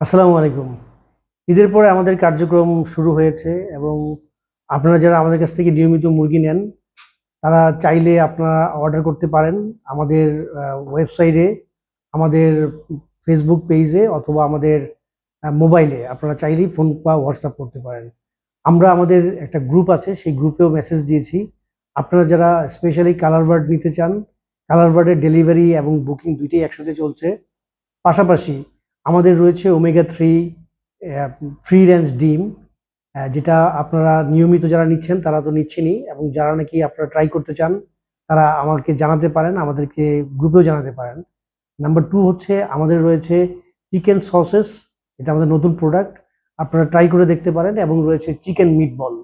আসসালামু আলাইকুম। ঈদের পরে আমাদের কার্যক্রম শুরু হয়েছে এবং আপনারা যারা আমাদের কাছ থেকে নিয়মিত মুরগি নেন, তারা চাইলে আপনারা অর্ডার করতে পারেন আমাদের ওয়েবসাইটে, আমাদের ফেসবুক পেজে অথবা আমাদের মোবাইলে। আপনারা চাইলেই ফোন বা হোয়াটসঅ্যাপ করতে পারেন। আমরা আমাদের একটা গ্রুপ আছে, সেই গ্রুপেও মেসেজ দিয়েছি। আপনারা যারা স্পেশালি কালার বার্ড নিতে চান, কালার বার্ডের ডেলিভারি এবং বুকিং দুইটাই একসাথে চলছে। পাশাপাশি আমাদের রয়েছে ওমেগা থ্রি ফ্রি রেঞ্জ ডিম যেটা আপনারা নিয়মিত যারা নিচ্ছেন তারা তো নিচ্ছেনই এবং যারা নাকি আপনারা ট্রাই করতে চান, তারা আমাকে জানাতে পারেন, আমাদেরকে গ্রুপেও জানাতে পারেন। নাম্বার টু হচ্ছে আমাদের রয়েছে চিকেন সসেস এটা আমাদের নতুন প্রোডাক্ট আপনারা ট্রাই করে দেখতে পারেন এবং রয়েছে চিকেন মিট বল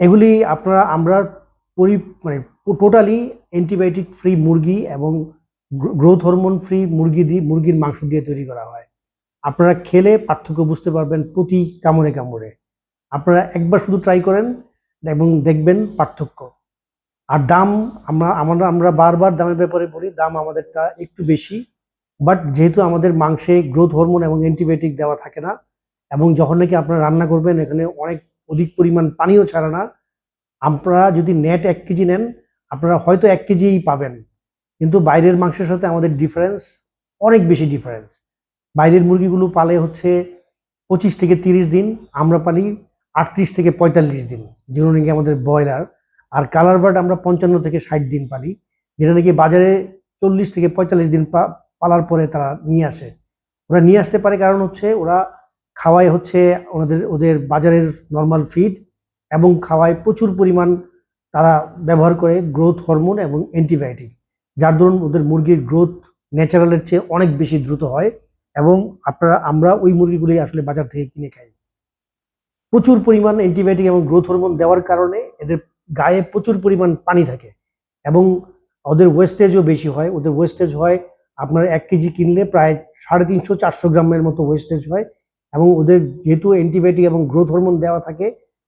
এগুলি আপনারা, আমরা পরি মানে টোটালি অ্যান্টিবায়োটিক ফ্রি মুরগি এবং গ্রোথ হরমোন ফ্রি মুরগি দিয়ে, মুরগির মাংস দিয়ে তৈরি করা হয়। আপনারা খেলে পার্থক্য বুঝতে পারবেন প্রতি কামড়ে কামড়ে। আপনারা একবার শুধু ট্রাই করেন এবং দেখবেন পার্থক্য। আর দাম আমরা আমরা আমরা বারবার দামের ব্যাপারে বলি, দাম আমাদেরটা একটু বেশি। বাট যেহেতু আমাদের মাংসে গ্রোথ হরমোন এবং অ্যান্টিবায়োটিক দেওয়া থাকে না, এবং যখন নাকি আপনারা রান্না করবেন, এখানে অনেক অধিক পরিমাণ পানিও ছাড়া না, আপনারা যদি নেট এক কেজি নেন, আপনারা হয়তো এক কেজিই পাবেন। কিন্তু বাইরের মাংসের সাথে আমাদের ডিফারেন্স অনেক বেশি ডিফারেন্স বাইরের মুরগিগুলো পালে হচ্ছে পঁচিশ থেকে তিরিশ দিন, আমরা পালি আটত্রিশ থেকে পঁয়তাল্লিশ দিন, যেগুলো নাকি আমাদের ব্রয়লার। আর কালার বার্ড আমরা পঞ্চান্ন থেকে ষাট দিন পালি, যেটা নাকি বাজারে চল্লিশ থেকে পঁয়তাল্লিশ দিন পালার পরে তারা নিয়ে আসে। ওরা নিয়ে আসতে পারে কারণ হচ্ছে ওরা খাওয়ায় হচ্ছে ওদের ওদের বাজারের নর্মাল ফিড এবং খাওয়ায় প্রচুর পরিমাণ তারা ব্যবহার করে গ্রোথ হরমোন এবং অ্যান্টিবায়োটিক যার দরুন ওদের মুরগির গ্রোথ ন্যাচারালের চেয়ে অনেক বেশি দ্রুত হয় এবং আপনারা, আমরা ওই মুরগিগুলি আসলে বাজার থেকে কিনে খাই। প্রচুর পরিমাণ অ্যান্টিবায়োটিক এবং গ্রোথ হরমোন দেওয়ার কারণে এদের গায়ে প্রচুর পরিমাণ পানি থাকে এবং ওদের ওয়েস্টেজও বেশি হয়। ওদের ওয়েস্টেজ হয় আপনার এক কেজি কিনলে প্রায় সাড়ে তিনশো, চারশো গ্রামের মতো ওয়েস্টেজ হয় এবং ওদের যেহেতু অ্যান্টিবায়োটিক এবং গ্রোথ হরমোন দেওয়া থাকে,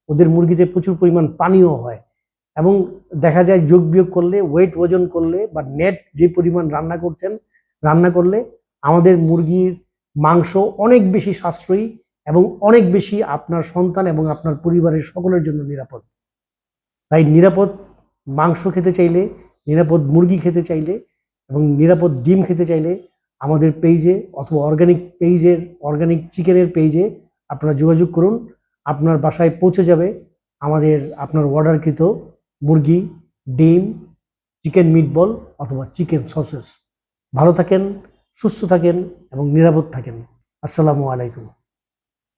ওদের মুরগিতে প্রচুর পরিমাণ পানিও হয়। এবং দেখা যায় যোগ বিয়োগ করলে ওয়েট ওজন করলে বা নেট যে পরিমাণ রান্না করছেন, রান্না করলে আমাদের মুরগির মাংস অনেক বেশি সাশ্রয়ী এবং অনেক বেশি আপনার সন্তান এবং আপনার পরিবারের সকলের জন্য নিরাপদ। তাই নিরাপদ মাংস খেতে চাইলে, নিরাপদ মুরগি খেতে চাইলে এবং নিরাপদ ডিম খেতে চাইলে আমাদের পেজে অথবা অর্গানিক পেজের অর্গানিক চিকেনের পেজে আপনারা যোগাযোগ করুন। আপনার বাসায় পৌঁছে যাবে। আমাদের, আপনার অর্ডারকৃত মুরগি, ডিম, চিকেন মিটবল অথবা চিকেন সসেস। ভালো থাকেন, সুস্থ থাকেন এবং নিরাপদ থাকেন। আসসালামু আলাইকুম।